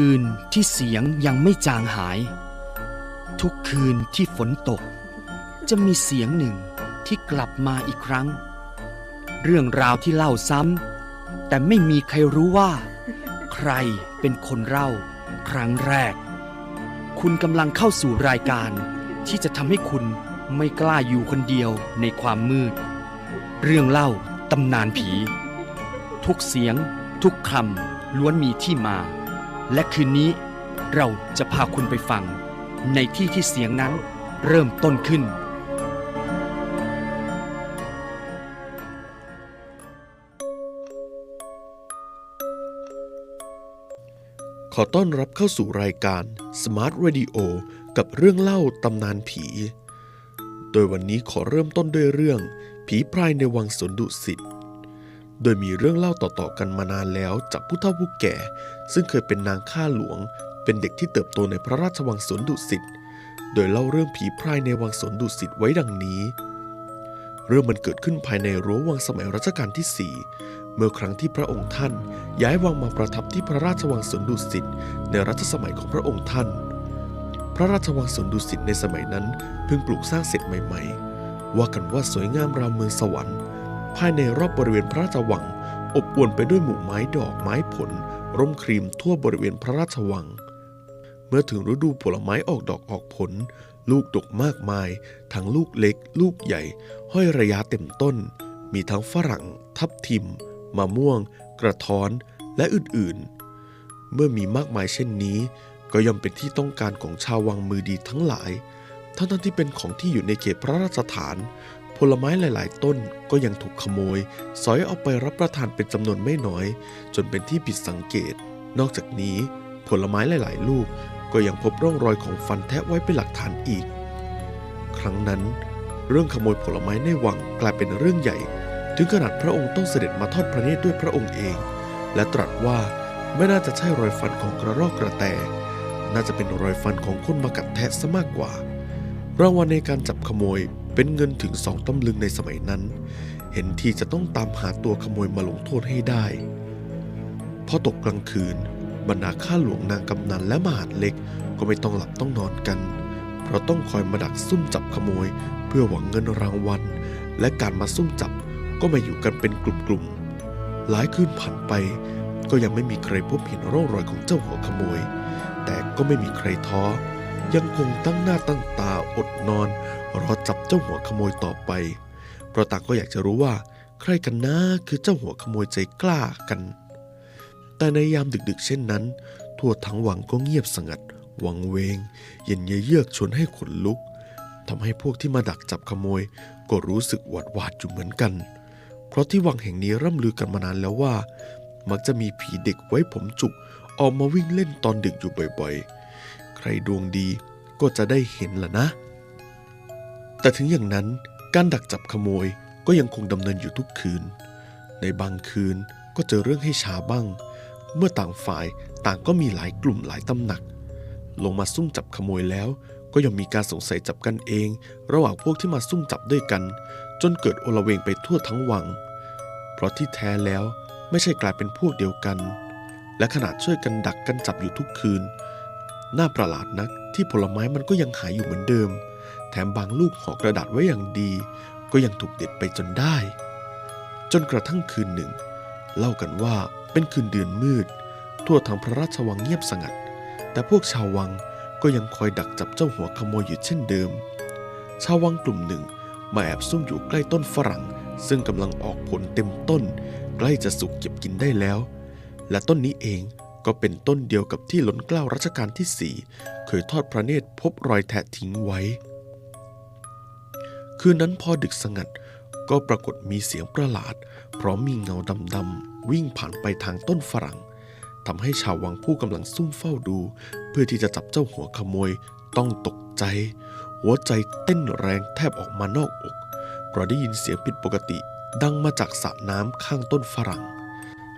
คืนที่เสียงยังไม่จางหาย ทุกคืนที่ฝนตก จะมีเสียงหนึ่งที่กลับมาอีกครั้ง เรื่องราวที่เล่าซ้ำแต่ไม่มีใครรู้ว่า ใครเป็นคนเล่า ครั้งแรก คุณกำลังเข้าสู่รายการ ที่จะทำให้คุณไม่กล้าอยู่คนเดียวในความมืด เรื่องเล่าตำนานผี ทุกเสียง ทุกคำล้วนมีที่มา และคืนนี้เราจะพาคุณไปฟัง ในที่ที่เสียงนั้นเริ่มต้นขึ้น ขอต้อนรับเข้าสู่รายการ Smart Radio กับเรื่องเล่าตำนานผี โดยวันนี้ขอเริ่มต้นด้วยเรื่อง ผีพรายในวังสวนดุสิต โดยมีเรื่องเล่าต่อๆกันมานานแล้วจากผู้เฒ่าผู้แก่ ซึ่งเคยเป็นนางข้าหลวง เป็นเด็กที่เติบโตในพระราชวังสวนดุสิตโดยเล่าเรื่องผีพรายในวังสวนดุสิตไว้ดังนี้ เรื่องมันเกิดขึ้นภายในรั้ววังสมัยรัชกาลที่สี่เมื่อครั้งที่พระองค์ท่าน ย้ายวังมาประทับที่พระราชวังสวนดุสิตในรัชสมัยของพระองค์ท่าน พระราชวังสวนดุสิตในสมัยนั้นเพิ่งปลูกสร้างเสร็จใหม่ ๆ ว่ากันว่าสวยงามราวเมืองสวรรค์ ภายในรอบบริเวณพระราชวัง อบอวลไปด้วยหมู่ไม้ดอกไม้ผล ร่มครีมทั่วบริเวณพระราชวัง เมื่อถึงฤดูผลไม้ออกดอกออกผล ลูกดกมากมาย ทั้งลูกเล็ก ลูกใหญ่ ห้อยระยะเต็มต้น มีทั้งฝรั่ง ทับทิมมะม่วง กระท้อนและอื่นๆ เมื่อมีมากมายเช่นนี้ ก็ย่อมเป็นที่ต้องการของชาววังมือดีทั้งหลายทั้งที่เป็นของที่อยู่ในเขตพระราชฐาน ผลไม้หลาย ๆ ต้นก็ยังถูกขโมย สอยเอาไปรับประทานเป็นจำนวนไม่น้อย จนเป็นที่ผิดสังเกต นอกจากนี้ ผลไม้หลาย ๆ ลูกก็ยังพบร่องรอยของฟันแทะไว้เป็นหลักฐานอีก ครั้งนั้น เรื่องขโมยผลไม้ในวังกลายเป็นเรื่องใหญ่ ถึงขนาดพระองค์ต้องเสด็จมาทอดพระเนตรด้วยพระองค์เอง และตรัสว่าไม่น่าจะใช่รอยฟันของกระรอกกระแต น่าจะเป็นรอยฟันของคนมากัดแทะซะมากกว่า รางวัลในการจับขโมย เป็นเงินถึงสองตำลึงในสมัยนั้น เห็นทีจะต้องตามหาตัวขโมยมาลงโทษให้ได้พอตกกลางคืนบรรดาข้าหลวงนางกำนันและมหาดเล็กก็ไม่ต้องหลับต้องนอนกัน เพราะต้องคอยมาดักซุ่มจับขโมย เพื่อหวังเงินรางวัล และการมาซุ่มจับก็มาอยู่กันเป็นกลุ่มๆ หลายคืนผ่านไป ก็ยังไม่มีใครพบเห็นร่องรอยของเจ้าหัวขโมย แต่ก็ไม่มีใครท้อ ยังคงตั้งหน้าตั้งตาอดนอน รอจับเจ้าหัวขโมยต่อไป เพราะต่างก็อยากจะรู้ว่า ใครกันนะคือเจ้าหัวขโมยใจกล้ากัน แต่ในยามดึกๆ เช่นนั้น ทั่วทั้งวังก็เงียบสงัด วังเวง เย็นเยือกชวนให้ขนลุกทำให้พวกที่มาดักจับขโมย ก็รู้สึกหวาดหวาดอยู่เหมือนกัน เพราะที่วังแห่งนี้ร่ำลือกันมานานแล้วว่า มักจะมีผีเด็กไว้ผมจุกออกมาวิ่งเล่นตอนดึกอยู่บ่อยๆ รดวงดีก็จะได้เห็นล่ะนะ แต่ถึงอย่างนั้นการดักจับขโมยก็ยังคงดำเนินอยู่ทุกคืน ในบางคืนก็เจอเรื่องให้ช้าบ้าง เมื่อต่างฝ่ายต่างก็มีหลายกลุ่มหลายตำหนัก ลงมาซุ่มจับขโมยแล้ว ก็ยังมีการสงสัยจับกันเอง ระหว่างพวกที่มาซุ่มจับด้วยกัน จนเกิดโอลเวงไปทั่วทั้งวัง เพราะที่แท้แล้วไม่ใช่กลายเป็นพวกเดียวกัน และขนาดช่วยกันดักกันจับอยู่ทุกคืน น่าประหลาดนักที่ผลไม้มันก็ยังหายอยู่เหมือนเดิม แถมบางลูกห่อกระดาษไว้อย่างดี ก็ยังถูกเด็ดไปจนได้ จนกระทั่งคืนหนึ่ง เล่ากันว่าเป็นคืนเดือนมืด ทั่วทั้งพระราชวังเงียบสงัด แต่พวกชาววังก็ยังคอยดักจับเจ้าหัวขโมยอยู่เช่นเดิม ชาววังกลุ่มหนึ่งมาแอบซุ่มอยู่ใกล้ต้นฝรั่ง ซึ่งกำลังออกผลเต็มต้น ใกล้จะสุกเก็บกินได้แล้ว และต้นนี้เอง ก็เป็นต้นเดียวกับที่ล้นเกล้ารัชกาลที่สี่เคยทอดพระเนตรพบรอยแทะทิ้งไว้ คืนนั้นพอดึกสงัดก็ปรากฏมีเสียงประหลาด เพร้อมมีเงาดำๆวิ่งผ่านไปทางต้นฝรั่งทำให้ชาววังผู้กำลังซุ่มเฝ้าดู เพื่อที่จะจับเจ้าหัวขโมยต้องตกใจ หัวใจเต้นแรงแทบออกมานอกอกเพราะได้ยินเสียงผิดปกติดังมาจากสระน้ำข้างต้นฝรั่ง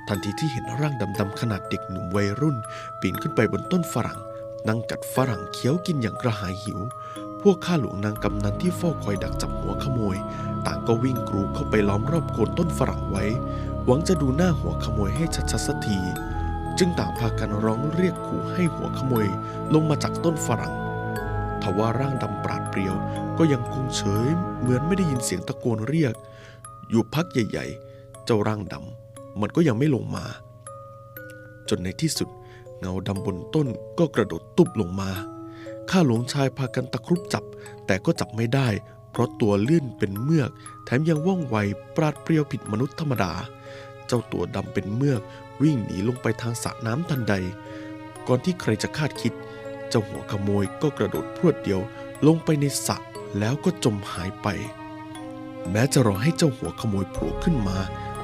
ทันทีที่เห็นร่างดำๆขนาดเด็กหนุ่มวัยรุ่น ปีนขึ้นไปบนต้นฝรั่ง นั่งกัดฝรั่งเคี้ยวกินอย่างกระหายหิว พวกข้าหลวงนางกำนันที่เฝ้าคอยดักจับหัวขโมย ต่างก็วิ่งกรูเข้าไปล้อมรอบโคนต้นฝรั่งไว้ หวังจะดูหน้าหัวขโมยให้ชัดๆสักที จึงต่างพากันร้องเรียกขู่ให้หัวขโมยลงมาจากต้นฝรั่งทว่าร่างดำปราดเปรียวก็ยังคงเฉยเหมือนไม่ได้ยินเสียงตะโกนเรียก อยู่พักใหญ่ ๆ เจ้าร่างดำ มันก็ยังไม่ลงมา จนในที่สุดเงาดำบนต้นก็กระโดดตุบลงมา ข้าหลวงชายพากันตะครุบจับ แต่ก็จับไม่ได้ เพราะตัวเลื่อนเป็นเมือก แถมยังว่องไวปราดเปรียวผิดมนุษย์ธรรมดา เจ้าตัวดำเป็นเมือก วิ่งหนีลงไปทางสระน้ำทันใด ก่อนที่ใครจะคาดคิด เจ้าหัวขโมยก็กระโดดพรวดเดียว ลงไปในสระแล้วก็จมหายไป แม้จะรอให้เจ้าหัวขโมยโผล่ขึ้นมา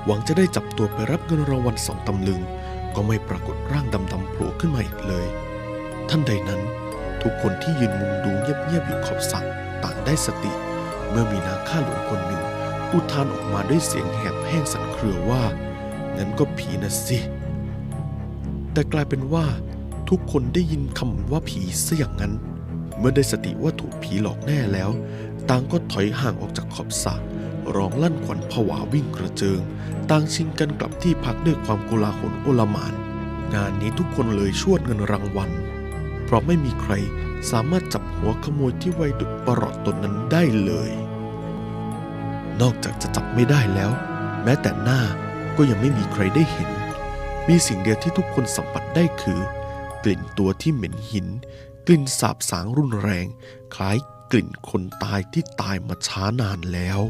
หวังจะได้จับตัวไปรับเงินรางวัลสองตำลึง ก็ไม่ปรากฏร่างดำๆโผล่ขึ้นมาอีกเลย ท่านใดนั้นทุกคนที่ยืนมุงดูเงียบๆอยู่ขอบสระต่างได้สติ เมื่อมีนางข้าหลวงคนหนึ่งอุทานออกมาด้วยเสียงแหบแห้งสั่นเครือว่างั้นก็ผีนะสิ แต่กลายเป็นว่า ทุกคนได้ยินคำว่าผีซะอย่างนั้น เมื่อได้สติว่าถูกผีหลอกแน่แล้วต่างก็ถอยห่างออกจากขอบสระ ร้องลั่นขวัญผวาวิ่งกระเจิง ต่างชิงกันกลับที่พักด้วยความโกลาหลโอลหมาน งานนี้ทุกคนเลยชวดเงินรางวัล เพราะไม่มีใครสามารถจับหัวขโมยที่ไวดุดประหลอดตนนั้นได้เลย นอกจากจะจับไม่ได้แล้ว แม้แต่หน้าก็ยังไม่มีใครได้เห็น มีสิ่งเดียวที่ทุกคนสัมผัสได้คือ กลิ่นตัวที่เหม็นหิน กลิ่นสาบสางรุนแรง คล้ายกลิ่นคนตายที่ตายมาช้านานแล้ว